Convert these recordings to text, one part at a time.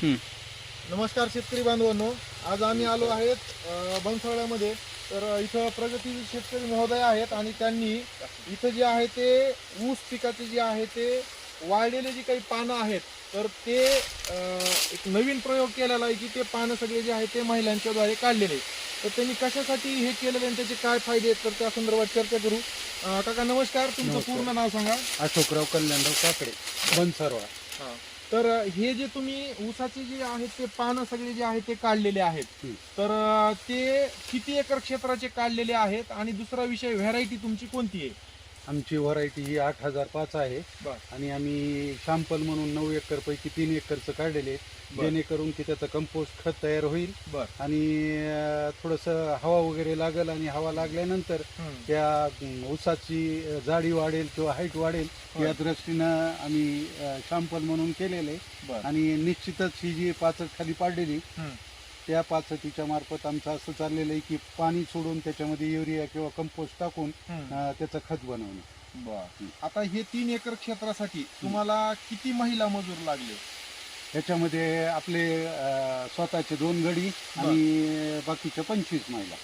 नमस्कार शेतकरी बांधवांनो. आज आम्ही आलो आहेत अ, बनसोळ्यामध्ये तर इथं प्रगतीशील शेतकरी महोदय आहेत आणि त्यांनी इथं जे आहे ते ऊस पिकाचे जे आहे ते वाळलेले जी काही पानं आहेत तर ते एक नवीन प्रयोग केलेला आहे की ते पानं सगळे जे आहे ते महिलांच्या द्वारे काढलेले. तर त्यांनी कशासाठी हे केलेलं आणि त्याचे काय फायदे आहेत तर त्या संदर्भात चर्चा करू. काका नमस्कार. तुमचं. पूर्ण नाव सांगा. अशोकराव कल्याणराव काकडे बनसरवा हा. तर हे जे तुम्ही ऊसाचे जे आहेत ते पानं सगळे जे आहेत ते काढलेले आहेत. तर ते किती एकर क्षेत्राचे काढलेले आहेत? आणि दुसरा विषय व्हरायटी तुमची कोणती आहे? आमची व्हरायटी ही आठ हजार पाच आहे बर. आणि आम्ही शॅम्पल म्हणून नऊ एकर पैकी तीन एकरचं काढलेले. बर. जेणेकरून की त्याचं कंपोस्ट खत तयार होईल बर आणि अं, थोडंसं हवा वगैरे लागेल आणि हवा लागल्यानंतर त्या अं, ऊसाची अं, जाडी वाढेल किंवा हाईट वाढेल होय. या दृष्टीनं आम्ही शॅम्पल म्हणून केलेलं आहे बर आणि निश्चितच ही जी पाचट खाली पाडलेली. त्या पाचटीच्या मार्फत आमचं असं चाललेलं आहे की पाणी सोडून त्याच्यामध्ये युरिया किंवा कंपोस्ट टाकून. अं, त्याचं खत बनवणं. बर. आता हे तीन एकर क्षेत्रासाठी तुम्हाला किती महिला मजूर लागले? त्याच्यामध्ये आपले अं, स्वतःचे दोन गडी आणि बाकीच्या पंचवीस महिला.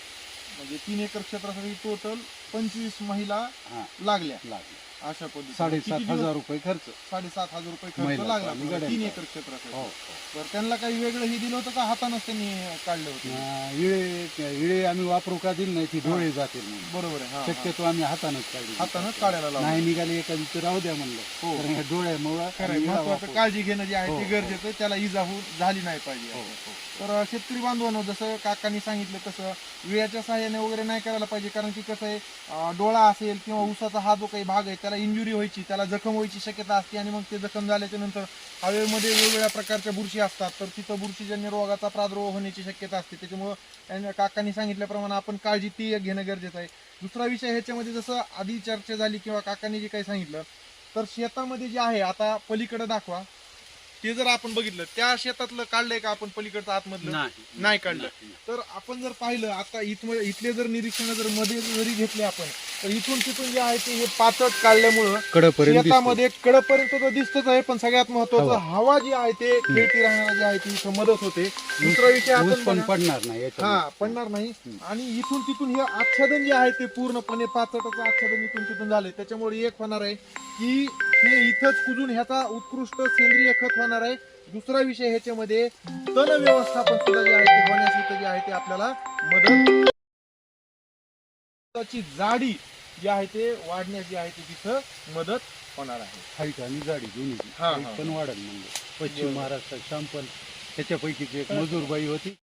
म्हणजे तीन एकर क्षेत्रासाठी टोटल पंचवीस महिला हा. लागल्या. लागले अशा पद्धतीने साडेसात किती दिवस? हजार रुपये खर्च साडेसात हजार रुपये खर्च महिला लागला आणि तुम्हाला तीन गड्यांचा. एकर क्षेत्रासाठी हो तर त्यांना काही वेगळं हे दिलं होतं का हातानंच त्यांनी काढले होते अं, इळे इळे आम्ही वापरू का दिली नाही ती डोळे जातील म्हणून बरोबर आहे हा, हा. शक्यतो आम्ही हातानंच काढली हातानंच काढायला लावलं नाही निघाली एखादी तर राहू द्या म्हणलं हो. कारण ह्या डोळ्यामुळं खरं आणि इळा महत्वाचं वापरू. काळजी घेणं जे आहे हो, ते हो. गरजेचं आहे त्याला इजा होऊ झाली नाही पाहिजे हो. हो. तर अं, शेतकरी बांधवांनो जसं काकांनी सांगितलं तसं विळ्याच्या सहाय्याने वगैरे नाही करायला पाहिजे कारण की कसं आहे अं, डोळा असेल किंवा उसाचा हा जो काही भाग आहे त्याला इंजुरी व्हायची त्याला जखम व्हायची शक्यता असते आणि मग ते जखम झाल्याच्यानंतर हवेमध्ये वेगवेगळ्या प्रकारच्या बुरशी असतात. तर तिथं बुरशीजन्य रोगाचा प्रादुर्भाव होण्याची शक्यता असते. त्याच्यामुळं काकांनी सांगितल्याप्रमाणे आपण काळजी ती एक घेणं गरजेचं आहे. दुसरा विषय ह्याच्यामध्ये जसं आधी चर्चा झाली किंवा काकांनी जे काही सांगितलं तर शेतामध्ये जे आहे आता पलीकडे दाखवा. ते जर आपण बघितलं त्या शेतातलं काढलंय का आपण पलीकडचं आतमधलं नाही नाही काढलं. तर आपण जर पाहिलं आता इथं इथले जर निरीक्षण जर मध्ये जरी घेतले आपण तर इथून तिथून जे आहे ते हे पाचट काढल्यामुळं कडपर्यंत दिसते. शेतामध्ये कडपर्यंत तर दिसतच आहे पण सगळ्यात महत्वाचं हवा. जी आहे ते खेळती राहण्याला जे आहे ती इथं मदत होते दुसरा विषय ऊस आपण पण बघा- पडणार नाही. हा पडणार नाही. आणि इथून तिथून हे आच्छादन जे आहे ते पूर्णपणे पाचटाचं आच्छादन इथून तिथून झालंय त्याच्यामुळे एक होणार आहे की हे इथंच कुजून ह्याचा उत्कृष्ट सेंद्रिय खत होणार आहे. दुसरा विषय ह्याच्यामध्ये तण व्यवस्थापन सुद्धा जे आहे ते होण्यास इथं जे आहे ते आपल्याला मदत जाडी जी आहे ते वाढण्यास जी आहे ते तिथं मदत होणार आहे. हाईट आणि जाडी दोन्ही. पण वाढेल म्हणजे. पश्चिम. महाराष्ट्रात शॅम्पल त्याच्यापैकीच एक मजूर बाई होती.